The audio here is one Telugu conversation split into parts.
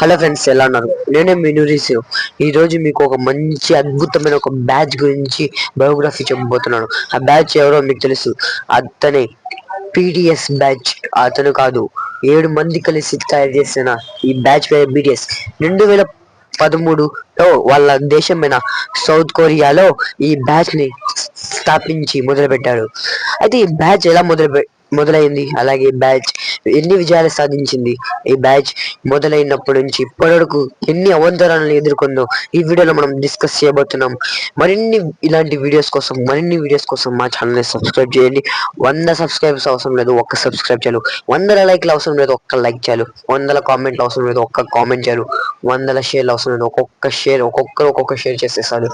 హలో ఫ్రెండ్స్ ఎలా ఉన్నారు? నేనే మీ ఈరోజు ఈ రోజు మీకు ఒక మంచి అద్భుతమైన ఒక బ్యాచ్ గురించి బయోగ్రఫీ చెప్పబోతున్నాను. ఆ బ్యాచ్ ఎవరో మీకు తెలుసు. అతనే పీడిఎస్ బ్యాచ్. అతను కాదు ఏడు మంది కలిసి తయారు చేసిన ఈ బ్యాచ్ పేరు బీడిఎస్ రెండు వేల పదమూడులో వాళ్ళ దేశమైన సౌత్ కొరియాలో ఈ బ్యాచ్ని స్థాపించి మొదలుపెట్టాడు. అయితే ఈ బ్యాచ్ ఎలా మొదలు మొదలైంది. అలాగే బ్యాచ్ ఎన్ని విజయాలు సాధించింది? ఈ బ్యాచ్ మొదలైనప్పటి నుంచి ఇప్పటివరకు ఎన్ని అవంతరాలను ఎదుర్కొందో ఈ వీడియోలో మనం డిస్కస్ చేయబోతున్నాం. మరిన్ని ఇలాంటి వీడియోస్ కోసం మరిన్ని వీడియోస్ కోసం మా ఛానల్ని సబ్స్క్రైబ్ చేయండి. వంద సబ్స్క్రైబర్స్ అవసరం లేదు ఒక్క సబ్స్క్రైబ్ చేయాలి వందల లైక్లు అవసరం లేదు ఒక్క లైక్ చాలు. వందల కామెంట్లు అవసరం లేదు ఒక్క కామెంట్ చాలు. వందల షేర్లు అవసరం లేదు ఒక్కొక్క షేర్ ఒక్కొక్కరు ఒక్కొక్క షేర్ చేసేసారు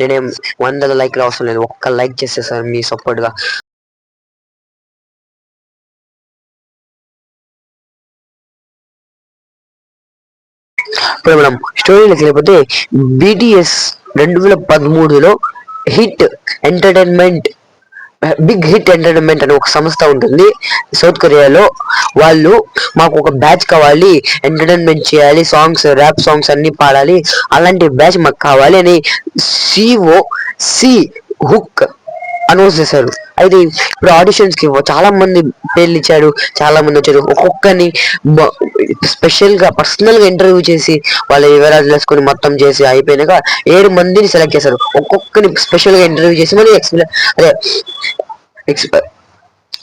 నేనేం వందల లైక్లు అవసరం లేదు ఒక్క లైక్ చేసేసాను మీ సపోర్ట్ ఇప్పుడు మనం స్టోరీలోకి వెళ్ళిపోతే బిటిఎస్ రెండు వేల పదమూడులో Hit Entertainment Big Hit Entertainment అనే ఒక సంస్థ ఉంటుంది సౌత్ కొరియాలో. వాళ్ళు మాకు ఒక బ్యాచ్ కావాలి ఎంటర్టైన్మెంట్ చేయాలి సాంగ్స్ ర్యాప్ సాంగ్స్ అన్ని పాడాలి అలాంటి బ్యాచ్ మాకు కావాలి అని సిఓ సి హుక్ అనౌన్స్ చేశారు. అయితే ఇప్పుడు ఆడిషన్స్కి చాలా మంది పేర్లు ఇచ్చారు. చాలా మంది వచ్చారు. ఒక్కొక్కరిని స్పెషల్గా పర్సనల్గా ఇంటర్వ్యూ చేసి వాళ్ళ వివరాలు తెలుసుకొని మొత్తం చేసి అయిపోయినాక ఏడు మందిని సెలెక్ట్ చేశారు. ఒక్కొక్కరిని స్పెషల్గా ఇంటర్వ్యూ చేసి మరి ఎక్స్ప్లెయిన్ అదే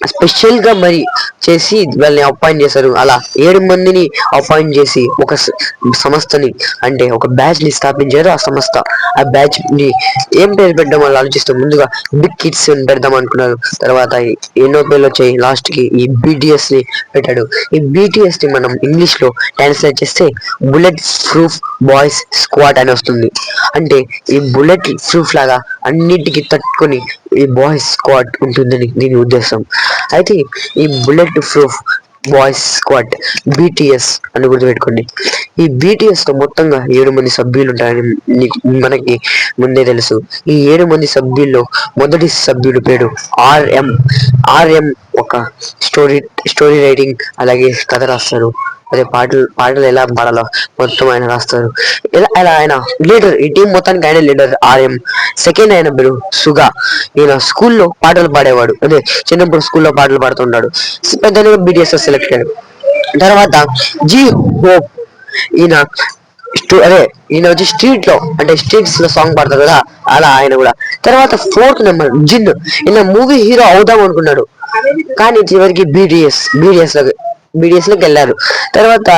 స్పెషల్గా మరి చేసి వాళ్ళని అపాయింట్ చేశారు. అలా ఏడు మందిని అపాయింట్ చేసి ఒక సంస్థని అంటే ఒక బ్యాచ్ని స్థాపించారు ఆ సంస్థ. ఆ బ్యాచ్ని ఏం పేరు పెట్టడం వాళ్ళు ఆలోచిస్తూ ముందుగా బిగ్ కిడ్స్ పెడదాం అనుకున్నారు. తర్వాత ఎన్నో పేర్లు వచ్చాయి. లాస్ట్కి ఈ బీటీఎస్ని పెట్టాడు. ఈ బీటీఎస్ని మనం ఇంగ్లీష్లో ట్రాన్స్లేట్ చేస్తే బుల్లెట్ ప్రూఫ్ బాయ్స్ స్క్వాడ్ అని వస్తుంది. అంటే ఈ బుల్లెట్ ప్రూఫ్ లాగా అన్నిటికీ తట్టుకొని ఈ బాయ్స్ స్క్వాడ్ ఉంటుందని దీని ఉద్దేశం. అయితే ఈ bullet proof boys squad BTS అని గుర్తుపెట్టుకోండి. ఈ బీటీఎస్లో మొత్తంగా ఏడు మంది సభ్యులు ఉంటారని మనకి ముందే తెలుసు. ఈ ఏడు మంది సభ్యుల్లో మొదటి సభ్యుడు పేరు ఆర్ఎం ఆర్ఎం ఒక స్టోరీ స్టోరీ రైటింగ్ అలాగే కథ రాస్తారు. అదే పాటలు పాటలు ఎలా పాడాలో మొత్తం ఆయన రాస్తారు. ఇలా అలా ఆయన లీడర్ ఈ టీం మొత్తానికి ఆయన లీడర్ ఆర్ఎం. సెకండ్ ఆయన మీరు సుగా. ఈయన స్కూల్లో పాటలు పాడేవాడు. అదే చిన్నప్పుడు స్కూల్లో పాటలు పాడుతుంటాడు. పెద్ద బీటీఎస్ అయ్యాడు తర్వాత జీ హోప్. ఈయన అదే ఈయన వచ్చి స్ట్రీట్లో అంటే స్ట్రీట్స్లో సాంగ్ పాడతారు కదా అలా ఆయన కూడా. తర్వాత ఫోర్త్ నెంబర్ జిన్. ఈయన మూవీ హీరో అవుదాం అనుకున్నాడు. కానీ చివరికి బీడిఎస్ బీడిఎస్ బీడిఎస్లోకి వెళ్ళారు. తర్వాత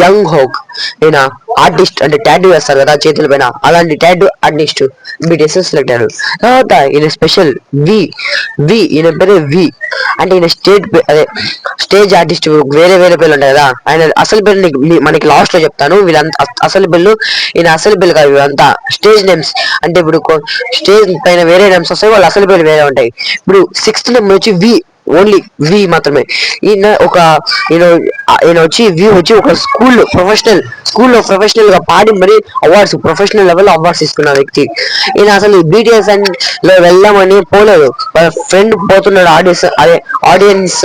జంగ్ హోక్ ఈయన ఆర్టిస్ట్ అంటే టాటూ వేస్తారు కదా చేతుల పైన. అలాంటి టాటూ ఆర్టిస్ట్ బీటీఎస్ సెలెక్ట్ అయ్యారు. తర్వాత ఈయన స్పెషల్ వి వి ఈయన పేరు వి అంటే ఈయన స్టేట్ అదే స్టేజ్ ఆర్టిస్ట్ వేరే వేరే పేర్లు ఉంటాయి కదా. ఆయన అసలు పేరు మనకి లాస్ట్లో చెప్తాను. వీళ్ళంతా అసలు పేర్లు ఈయన అసలు పేర్లు కాదు. వీళ్ళంతా స్టేజ్ నేమ్స్ అంటే ఇప్పుడు స్టేజ్ పైన వేరే నేమ్స్ వస్తాయి. వాళ్ళు అసలు పేర్లు వేరే ఉంటాయి. ఇప్పుడు సిక్స్త్ నెంబర్ వచ్చి వి ఓన్లీ వి మాత్రమే. ఈయన ఒక ఈయన ఈయన వచ్చి వి వచ్చి ఒక స్కూల్ ప్రొఫెషనల్ స్కూల్లో ప్రొఫెషనల్గా పాడి మరి అవార్డ్స్ ప్రొఫెషనల్ లెవెల్ అవార్డ్స్ ఇస్తున్న వ్యక్తి. ఈయన అసలు బీటీఎస్ అండ్లో వెళ్దామని పోలేదు. ఫ్రెండ్ పోతున్నాడు ఆడియన్స్ అదే ఆడియన్స్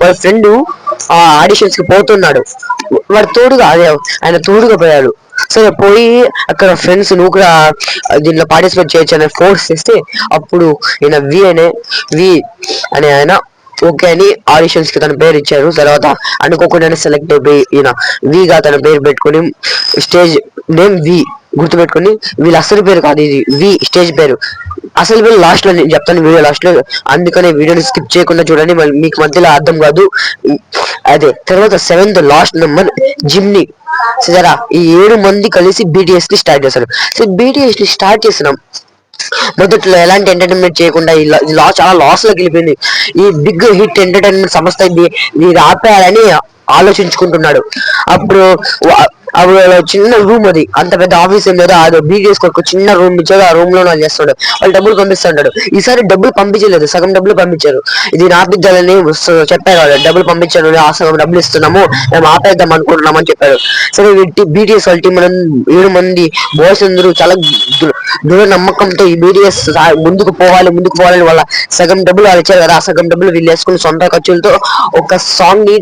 వాళ్ళ ఫ్రెండ్ ఆ ఆడిషన్స్కి పోతున్నాడు. వాడు తోడుగా అదే ఆయన తోడుగా పోయాడు. సరే పోయి అక్కడ ఫ్రెండ్స్ నువ్వు కూడా దీంట్లో పార్టిసిపేట్ చేయొచ్చు అనే ఫోర్స్ చేస్తే అప్పుడు ఈయన వి అనే వి అనే ఆయన ఓకే అని ఆడిషన్స్కి తన పేరు ఇచ్చారు. తర్వాత అనుకోకుండా సెలెక్ట్ అయిపోయి ఈయన విగా తన పేరు పెట్టుకుని స్టేజ్ నేమ్ వి గుర్తుపెట్టుకోండి వీళ్ళ అసలు పేరు కాదు ఇది వి స్టేజ్ పేరు. అసలు పేరు లాస్ట్లో నేను చెప్తాను వీడియో లాస్ట్లో అందుకనే వీడియోని స్కిప్ చేయకుండా చూడండి మీకు మధ్యలో అర్థం కాదు. అదే తర్వాత సెవెంత్ లాస్ట్ నెంబర్ జిమ్ని. సరే ఈ ఏడు మంది కలిసి బీటీఎస్ని స్టార్ట్ చేశారు సో బీటీఎస్ని స్టార్ట్ చేసినాం మొదట్లో ఎలాంటి ఎంటర్టైన్మెంట్ చేయకుండా లా చాలా లాస్లోకి వెళ్ళిపోయింది. ఈ బిగ్ హిట్ ఎంటర్టైన్మెంట్ సంస్థ ఇది ఆపేయాలని ఆలోచించుకుంటున్నాడు. అప్పుడు అప్పుడు చిన్న రూమ్ అది. అంత పెద్ద ఆఫీస్ ఏం లేదు? అది బీటీఎస్ ఒక చిన్న రూమ్ ఇచ్చాడు. ఆ రూమ్లో నాకు చేస్తాడు. వాళ్ళు డబ్బులు పంపిస్తుంటాడు. ఈసారి డబ్బులు పంపించలేదు. సగం డబ్బులు పంపించారు. ఇది ఆపిద్దాలని చెప్పారు వాళ్ళు. డబ్బులు పంపించారు. ఆ సగం డబ్బులు ఇస్తున్నాము. మేము ఆపేద్దాం అనుకుంటున్నాం అని చెప్పారు. సరే బీటీఎస్ వాళ్ళ టీం ఏడు మంది బాయ్స్ అందరూ చాలా దృఢ నమ్మకంతో ఈ బీటీఎస్ ముందుకు పోవాలి ముందుకు పోవాలని వాళ్ళ సగం డబ్బులు వాళ్ళు ఇచ్చారు కదా. ఆ సగం డబ్బులు వీళ్ళు వేసుకుని సొంత ఖర్చులతో ఒక సాంగ్ని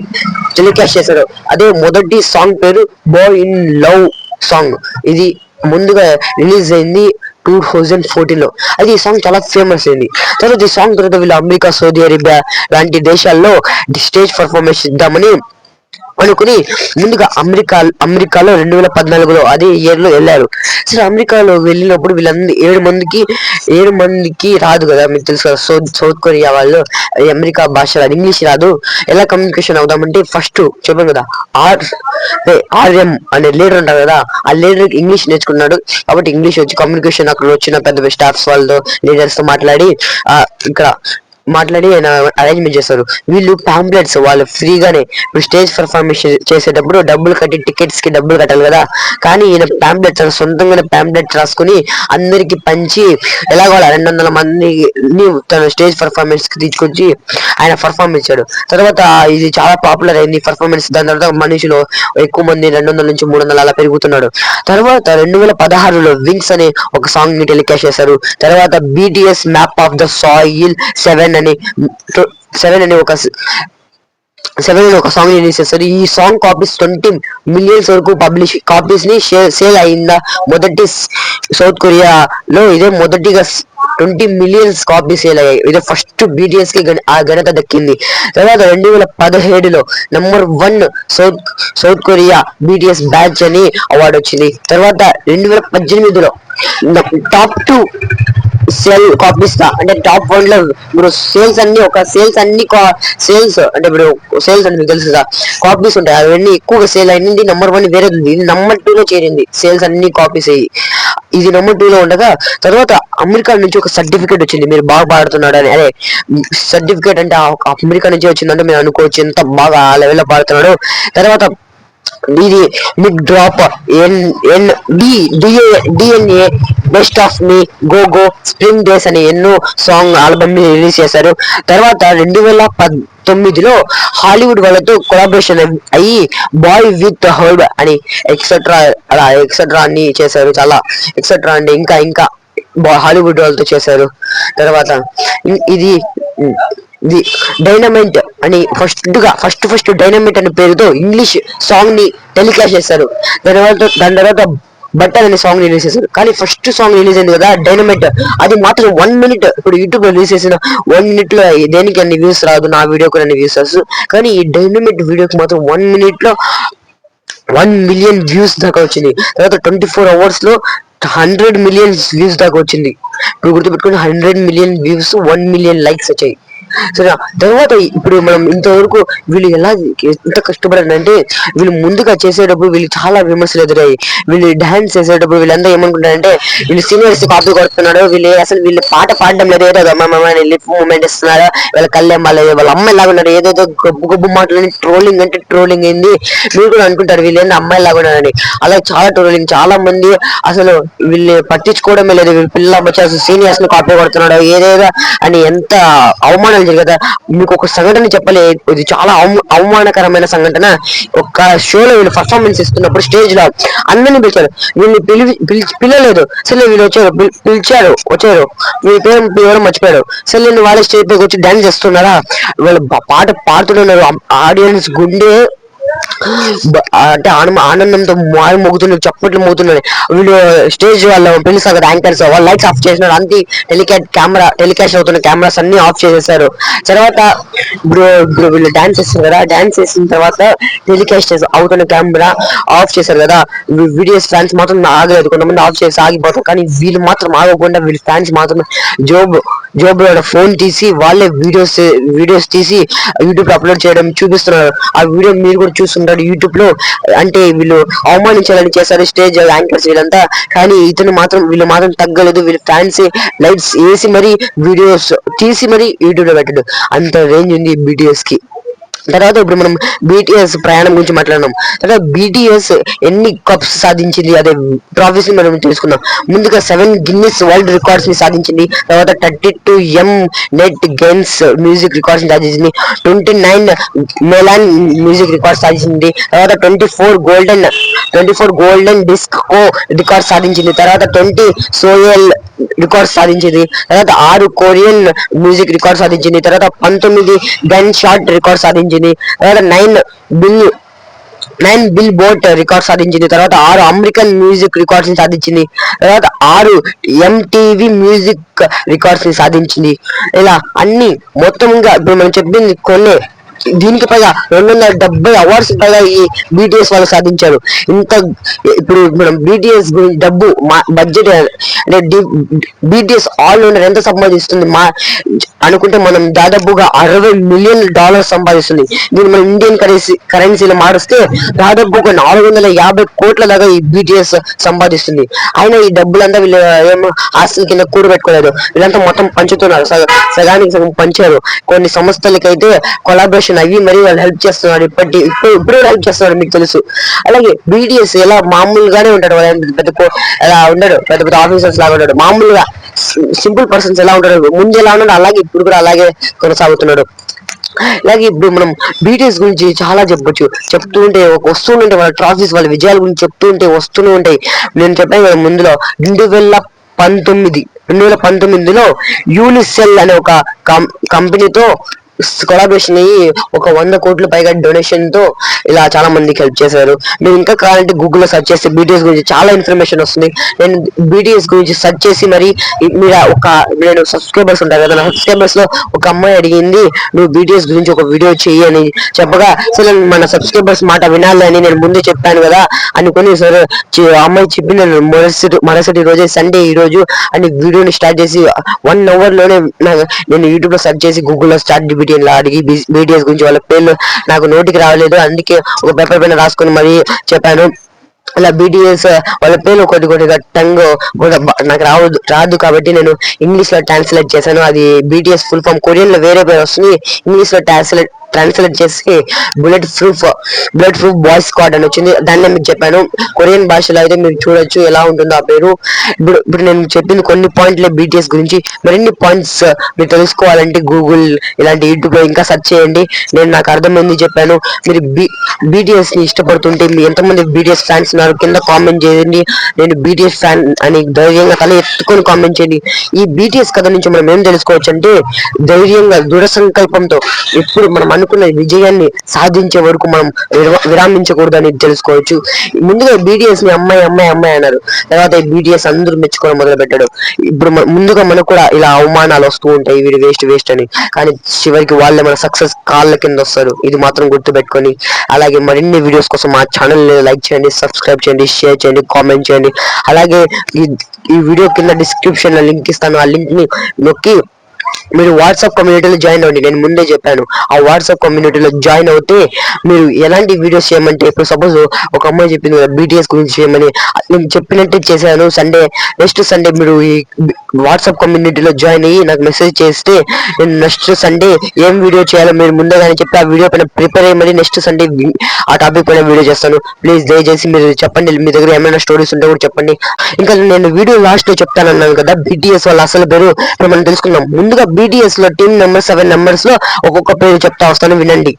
టెలికాస్ట్ చేశారు అదే మొదటి సాంగ్ పేరు బాయ్ ఇన్ లవ్ సాంగ్ ఇది ముందుగా రిలీజ్ అయింది టూ థౌజండ్ ఫోర్టీన్లో. అది ఈ సాంగ్ చాలా ఫేమస్ అయింది. తర్వాత ఈ సాంగ్ తర్వాత వీళ్ళు అమెరికా సౌదీ అరేబియా లాంటి దేశాల్లో స్టేజ్ పర్ఫార్మెన్స్ ఇద్దామని అనుకుని ముందుగా అమెరికా అమెరికాలో రెండు వేల పద్నాలుగులో అదే ఇయర్లో వెళ్ళారు. సరే అమెరికాలో వెళ్ళినప్పుడు వీళ్ళందరూ ఏడు మందికి ఏడు మందికి రాదు కదా మీకు తెలుసు కదా సౌత్ సౌత్ కొరియా వాళ్ళు అమెరికా భాష రాదు ఇంగ్లీష్ రాదు. ఎలా కమ్యూనికేషన్ అవుదామంటే ఫస్ట్ చెప్పాను కదా ఆర్ ఆర్ఎం అనే లీడర్ ఉంటారు కదా ఆ లీడర్ ఇంగ్లీష్ నేర్చుకున్నాడు. కాబట్టి ఇంగ్లీష్ వచ్చి కమ్యూనికేషన్ అక్కడ వచ్చిన పెద్ద పెద్ద స్టాఫ్స్ వాళ్ళతో లీడర్స్తో మాట్లాడి ఇక్కడ మాట్లాడి ఆయన అరేంజ్మెంట్ చేస్తారు. వీళ్ళు పాంప్లెట్స్ వాళ్ళు ఫ్రీగానే ఇప్పుడు స్టేజ్ పర్ఫార్మెన్స్ చేసేటప్పుడు డబ్బులు కట్టి టికెట్స్కి డబ్బులు కట్టాలి కదా. కానీ ఈయన పాంప్లెట్స్ సొంతంగానే పాంప్లెట్స్ రాసుకుని అందరికి పంచి ఎలాగో రెండు వందల మందిని తన స్టేజ్ పర్ఫార్మెన్స్కి తీసుకొచ్చి ఆయన పర్ఫార్మ్ ఇచ్చాడు. తర్వాత ఇది చాలా పాపులర్ అయింది పర్ఫార్మెన్స్ దాని తర్వాత మనుషులు ఎక్కువ మంది రెండు వందల నుంచి మూడు వందల అలా పెరుగుతున్నాడు. తర్వాత రెండు వేల పదహారులో వింగ్స్ అనే ఒక సాంగ్ని టెలికాస్ట్ చేశారు. తర్వాత BTS Map of the Soul seven అని సెవెన్ అని ఒక సెవెన్ అని ఒక సాంగ్ రిలీజ్ చేస్తారు ఈ సాంగ్ కాపీస్ ట్వంటీ మిలియన్స్ వరకు పబ్లిష్ కాపీస్ని సేల్ అయిందా? మొదటి సౌత్ కొరియా లో ఇదే మొదటిగా ట్వంటీ మిలియన్స్ కాపీస్ సేల్ అయ్యాయి. ఇదే ఫస్ట్ బీటీఎస్కి ఆ ఘనత దక్కింది. తర్వాత రెండు వేల పదిహేడులో number one South South Korea BTS batch అని అవార్డు వచ్చింది. తర్వాత రెండు వేల పద్దెనిమిదిలో టాప్ టూ సేల్ కాపీస్ అంటే టాప్ వన్లో ఇప్పుడు సేల్స్ అన్ని ఒక సేల్స్ అన్ని సేల్స్ అంటే ఇప్పుడు సేల్స్ అంటే మీకు తెలుసు కదా కాపీస్ ఉంటాయి. అవన్నీ ఎక్కువగా సేల్ అయింది నెంబర్ వన్ వేరే ఉంది. ఇది నెంబర్ టూ లో చేరింది. సేల్స్ అన్ని కాపీస్ అయ్యి. ఇది నెంబర్ టూ లో ఉండగా తర్వాత అమెరికా నుంచి ఒక సర్టిఫికేట్ వచ్చింది. మీరు బాగా పాడుతున్నాడు అని అదే సర్టిఫికేట్ అంటే అమెరికా నుంచి వచ్చిందంటే మీరు అనుకోవచ్చు ఎంత బాగా ఆ లెవెల్లో పాడుతున్నాడు. తర్వాత ఇది Mic drop N N D DNA best of me go go spring days అని ఎన్నో సాంగ్ ఆల్బమ్ని రిలీజ్ చేశారు. తర్వాత రెండు వేల పంతొమ్మిదిలో హాలీవుడ్ వాళ్ళతో కొలాబరేషన్ అయ్యి బాయ్ విత్ హర్డ్ అని ఎక్సెట్రా అలా ఎక్సెట్రా అన్ని చేశారు చాలా. ఎక్సెట్రా అండి ఇంకా ఇంకా హాలీవుడ్ వాళ్ళతో చేశారు. తర్వాత ఇది ది డైనమైట్ అని ఫస్ట్గా ఫస్ట్ ఫస్ట్ డైనమైట్ అనే పేరుతో ఇంగ్లీష్ సాంగ్ని టెలికాస్ట్ చేశారు దాని తర్వాత దాని తర్వాత బట్టర్ అనే సాంగ్ రిలీజ్ చేశారు కానీ ఫస్ట్ సాంగ్ రిలీజ్ అయింది కదా డైనమైట్. అది మాత్రం వన్ మినిట్ ఇప్పుడు యూట్యూబ్లో రిలీజ్ చేసిన వన్ మినిట్లో దేనికి అన్ని వ్యూస్ రాదు నా వీడియోకి అన్ని వ్యూస్ రాదు. కానీ ఈ డైనమైట్ వీడియోకి మాత్రం వన్ మినిట్లో వన్ మిలియన్ వ్యూస్ దాకా వచ్చింది. తర్వాత ట్వంటీ ఫోర్ అవర్స్లో హండ్రెడ్ మిలియన్ వ్యూస్ దాకా వచ్చింది. ఇప్పుడు గుర్తుపెట్టుకుని hundred million views one million likes వచ్చాయి. సరే తర్వాత ఇప్పుడు మనం ఇంతవరకు వీళ్ళు ఎలా ఎంత కష్టపడారంటే వీళ్ళు ముందుగా చేసేటప్పుడు వీళ్ళు చాలా విమర్శలు ఎదురయ్యాయి. వీళ్ళు డాన్స్ చేసేటప్పుడు వీళ్ళంతా ఏమనుకుంటారంటే వీళ్ళు సీనియర్స్ కాపీ కొడుతున్నాడు వీళ్ళు అసలు వీళ్ళు పాట పాడడం లేదు ఏదో అమ్మ లిప్ మూమెంట్ ఇస్తున్నారు వీళ్ళ కళ్ళేం బాగాలేదు వాళ్ళ అమ్మాయి లాగా ఉన్నారు ఏదేదో గబ్బు గబ్బు మాటలని ట్రోలింగ్ అంటే ట్రోలింగ్ ఏంది మీరు కూడా అనుకుంటారు వీళ్ళు ఏంటి అమ్మాయి లాగా ఉన్నారని అలా చాలా ట్రోలింగ్ చాలా మంది అసలు వీళ్ళు పట్టించుకోవడమే లేదు వీళ్ళ పిల్ల వచ్చేసి సీనియర్స్ని కాపీ కొడుతున్నాడు ఏదేదో అని ఎంత అవమానం అవమానాలు కదా మీకు ఒక సంఘటన చెప్పలే. ఇది చాలా అవమానకరమైన సంఘటన. ఒక షోలో వీళ్ళు పర్ఫార్మెన్స్ ఇస్తున్నప్పుడు స్టేజ్లో అందరిని పిలిచారు. వీళ్ళు పిలిచి పిలిచి పిలవలేదు సరే వీళ్ళు వచ్చారు. పిలిచారు. వచ్చారు. మీ పేరు పిలవడం మర్చిపోయారు. సరే నేను వాళ్ళ స్టేజ్ పైకి వచ్చి డాన్స్ చేస్తున్నారా? వాళ్ళు పాట పాడుతున్నారు. ఆడియన్స్ గుండె అంటే ఆనంద ఆనందంతో మారు మోగుతున్నారు చప్పట్లు మోగుతున్నారు వీళ్ళు స్టేజ్ వాళ్ళు పిలుస్తారు కదా యాంకర్స్ వాళ్ళు లైట్స్ ఆఫ్ చేసినారు అంతే టెలికాట్ కెమెరా టెలికాస్ట్ అవుతున్న కెమెరాస్ అన్ని ఆఫ్ చేసేసారు తర్వాత ఇప్పుడు ఇప్పుడు వీళ్ళు డాన్స్ చేస్తారు కదా డాన్స్ చేసిన తర్వాత టెలికాస్ట్ అవుతున్న కెమెరా ఆఫ్ చేశారు కదా. వీడియోస్ ఫ్యాన్స్ మాత్రం ఆగలేదు. కొంతమంది ఆఫ్ చేసి ఆగిపోతారు. కానీ వీళ్ళు మాత్రం ఆగకుండా వీళ్ళ ఫ్యాన్స్ మాత్రం జోబ్ జోబ్ ఫోన్ తీసి వాళ్ళే వీడియోస్ వీడియోస్ తీసి యూట్యూబ్లో అప్లోడ్ చేయడం చూపిస్తున్నారు. ఆ వీడియో మీరు కూడా చూస్తుంటారు. యూట్యూబ్లో అంటే వీళ్ళు అవమానించాలని చేశారు స్టేజ్ యాంకర్స్ వీళ్ళంతా. కానీ ఇతను మాత్రం వీళ్ళు మాత్రం తగ్గలేదు. వీళ్ళు ఫ్యాన్స్ లైట్స్ వేసి మరి వీడియోస్ తీసి మరి యూట్యూబ్లో పెట్టాడు. అంత రేంజ్ ఉంది బీటీఎస్కి తర్వాత ఇప్పుడు మనం బీటీఎస్ ప్రయాణం గురించి మాట్లాడినాం తర్వాత బీటీఎస్ ఎన్ని కప్స్ సాధించింది? అదే ట్రాఫీస్ని మనం తెలుసుకుందాం ముందుగా సెవెన్ గిన్నిస్ వరల్డ్ రికార్డ్స్ని సాధించింది. తర్వాత thirty two M net games music రికార్డ్స్ని సాధించింది. Twenty nine Melon music record సాధించింది. తర్వాత twenty four golden twenty four golden disc కో రికార్డ్ సాధించింది. తర్వాత ట్వంటీ సోయల్ రికార్డ్ సాధించింది. తర్వాత ఆరు కొరియన్ మ్యూజిక్ రికార్డ్ సాధించింది. తర్వాత పంతొమ్మిది గన్ షాట్ రికార్డ్ సాధించింది. తర్వాత nine bill nine billboard record సాధించింది. తర్వాత ఆరు అమెరికన్ మ్యూజిక్ రికార్డ్స్ని సాధించింది. తర్వాత ఆరు ఎంటీవీ మ్యూజిక్ రికార్డ్స్ని సాధించింది. ఇలా అన్ని మొత్తంగా ఇప్పుడు మనం చెప్పింది కొన్ని దీనికి పైగా రెండు వందల డెబ్బై అవార్డ్స్ పైగా ఈ బీటీఎస్ వాళ్ళు సాధించారు. ఇంత ఇప్పుడు మనం బీటీఎస్ గురించి డబ్బు బడ్జెట్ అంటే బీటీఎస్ ఆల్ ఓనర్ ఎంత సంపాదిస్తుంది? మా అనుకుంటే మనం దాదాపుగా అరవై మిలియన్ డాలర్స్ సంపాదిస్తుంది. దీన్ని మనం ఇండియన్ కరెన్సీ కరెన్సీలో మారుస్తే దాదాపు ఒక నాలుగు వందల యాభై కోట్ల దాకా ఈ బీటీఎస్ సంపాదిస్తుంది. అయినా ఈ డబ్బులంతా వీళ్ళు ఏమో ఆస్తుల కింద కూడబెట్టుకోలేదు. వీళ్ళంతా మొత్తం పంచుతున్నారు. సగానికి సగం పంచారు. కొన్ని సంస్థలకైతే కొలాబరేషన్ అయ్యి మరి వాళ్ళు హెల్ప్ చేస్తున్నారు. ఇప్పటి ఇప్పుడు ఇప్పుడు హెల్ప్ చేస్తున్నారు మీకు తెలుసు. అలాగే బీడిఎస్ ఎలా మామూలుగానే ఉంటాడు. వాళ్ళు పెద్ద ఎలా ఉండడు. పెద్ద పెద్ద ఆఫీసర్స్ లాగా ఉంటాడు మామూలుగా సింపుల్ పర్సన్స్ ఎలా ఉంటాడు. ముందు ఎలా ఉన్నాడు అలాగే ఇప్పుడు కూడా అలాగే కొనసాగుతున్నాడు. అలాగే ఇప్పుడు మనం బీటీఎస్ గురించి చాలా చెప్పొచ్చు. చెప్తూ ఉంటే ఒక వస్తూనే వాళ్ళ ట్రాఫీస్ వాళ్ళ విజయాల గురించి చెప్తూ ఉంటే వస్తూనే ఉంటాయి. నేను చెప్పాను కదా ముందులో రెండు వేల పంతొమ్మిది రెండు వేల పంతొమ్మిదిలో యూనిసెల్ అనే ఒక కం- కంపెనీతో కొలాబరేషన్ అయ్యి ఒక వంద కోట్ల పైగా డొనేషన్తో ఇలా చాలా మందికి హెల్ప్ చేశారు. నేను ఇంకా కావాలంటే గూగుల్లో సెర్చ్ చేస్తే బీటీఎస్ గురించి చాలా ఇన్ఫర్మేషన్ వస్తుంది. నేను బీటీఎస్ గురించి సెర్చ్ చేసి మరి మీరు ఒక నేను సబ్స్క్రైబర్స్ ఉంటారు కదా నా సబ్స్క్రైబర్స్లో ఒక అమ్మాయి అడిగింది నువ్వు బీటీఎస్ గురించి ఒక వీడియో చెయ్యి అని చెప్పగా సరే మన సబ్స్క్రైబర్స్ మాట వినాలి అని నేను ముందే చెప్పాను కదా అనుకుని సరే అమ్మాయి చెప్పి నేను మరుసటి మరుసటి రోజే సండే ఈ రోజు అని వీడియోని స్టార్ట్ చేసి వన్ అవర్లోనే నేను యూట్యూబ్లో సెర్చ్ చేసి గూగుల్లో స్టార్ట్ మీటింగ్లో అడిగి బీటీఎస్ గురించి వాళ్ళ పేర్లు నాకు నోటికి రావలేదు. అందుకే ఒక పేపర్ పైన రాసుకొని మరీ చెప్పాను. అలా బీటీఎస్ వాళ్ళ పేర్లు ఒకటి కొద్దిగా టంగ్ కూడా నాకు రావద్దు రాదు కాబట్టి నేను ఇంగ్లీష్లో ట్రాన్స్లేట్ చేశాను. అది బీటీఎస్ ఫుల్ ఫామ్ కొరియన్లో వేరే పేరు వస్తుంది. ఇంగ్లీష్లో ట్రాన్స్లేట్ ట్రాన్స్లేట్ చేసి bulletproof bullet proof boys squad అని వచ్చింది. దాన్ని మీకు చెప్పాను. కొరియన్ భాషలో అయితే మీరు చూడొచ్చు ఎలా ఉంటుందో ఆ పేరు. ఇప్పుడు ఇప్పుడు నేను చెప్పింది కొన్ని పాయింట్లు బీటీఎస్ గురించి. మరిన్ని పాయింట్స్ మీరు తెలుసుకోవాలంటే గూగుల్ ఇలాంటి యూట్యూబ్లో ఇంకా సెర్చ్ చేయండి. నేను నాకు అర్థమైంది చెప్పాను. మీరు బి బీటీఎస్ని ఇష్టపడుతుంటే మీ ఎంతమంది బీటీఎస్ ఫ్యాన్స్ ఉన్నారు కింద కామెంట్ చేయండి. నేను బీటీఎస్ ఫ్యాన్ అని ధైర్యంగా తల ఎత్తుకొని కామెంట్ చేయండి. ఈ బీటీఎస్ కథ నుంచి మనం ఏం తెలుసుకోవచ్చు అంటే ధైర్యంగా దృఢ సంకల్పంతో ఎప్పుడు మనం అనుకున్న విజయాన్ని సాధించే వరకు మనం విర- విరామించకూడదని తెలుసుకోవచ్చు. ముందుగా బీడిఎస్ని అమ్మాయి అమ్మాయి అమ్మాయి అన్నారు. తర్వాత బీడిఎస్ అందరూ మెచ్చుకోవడం మొదలు పెట్టాడు ఇప్పుడు ముందుగా మనకు కూడా ఇలా అవమానాలు వస్తూ ఉంటాయి. వీడు వేస్ట్ వేస్ట్ అని. కానీ చివరికి వాళ్ళే మన సక్సెస్ కాళ్ళ కింద వస్తారు. ఇది మాత్రం గుర్తు పెట్టుకొని అలాగే మరిన్ని వీడియోస్ కోసం మా ఛానల్ లైక్ చేయండి సబ్స్క్రైబ్ చేయండి షేర్ చేయండి కామెంట్ చేయండి. అలాగే ఈ వీడియో కింద డిస్క్రిప్షన్ లింక్ ఇస్తాను. ఆ లింక్ని నొక్కి మీరు వాట్సాప్ కమ్యూనిటీలో జాయిన్ అవ్వండి. నేను ముందే చెప్పాను. ఆ వాట్సాప్ కమ్యూనిటీలో జాయిన్ అవుతే మీరు ఎలాంటి వీడియోస్ చేయమంటే ఇప్పుడు సపోజ్ ఒక అమ్మాయి చెప్పింది కదా బీటీఎస్ గురించి చేయమని. నేను చెప్పినట్టే చేశాను. సండే నెక్స్ట్ సండే మీరు ఈ వాట్సాప్ కమ్యూనిటీలో జాయిన్ అయ్యి నాకు మెసేజ్ చేస్తే నేను నెక్స్ట్ సండే ఏం వీడియో చేయాలో మీరు ముందుగానే చెప్పి ఆ వీడియో పైన ప్రిపేర్ అయ్యి నెక్స్ట్ సండే ఆ టాపిక్ పైన వీడియో చేస్తాను. ప్లీజ్ దయచేసి మీరు చెప్పండి. మీ దగ్గర ఏమైనా స్టోరీస్ ఉంటే కూడా చెప్పండి. ఇంకా నేను వీడియో లాస్ట్ చెప్తానన్నాను కదా బీటీఎస్ వాళ్ళ అసలు పేరు మనం తెలుసుకుందాం. ముందుగా బీటీఎస్లో టీమ్ నెంబర్ సెవెన్ నెంబర్స్లో ఒక్కొక్క పేరు చెప్తా వస్తాను వినండి.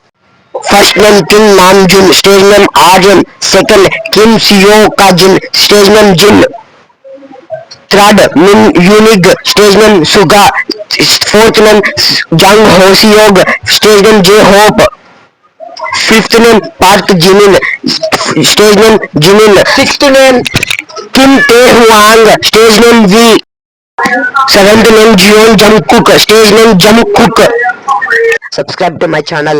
First name Kim Namjoon stage name RM second Kim Seokjin stage name Jin third Min Yoongi stage name Suga fourth name Jung Hoseok stage name J Hope fifth name Park Jimin stage name Jimin sixth name Kim Taehyung stage name V seventh name Jeon Jungkook stage name Jungkook subscribe to my channel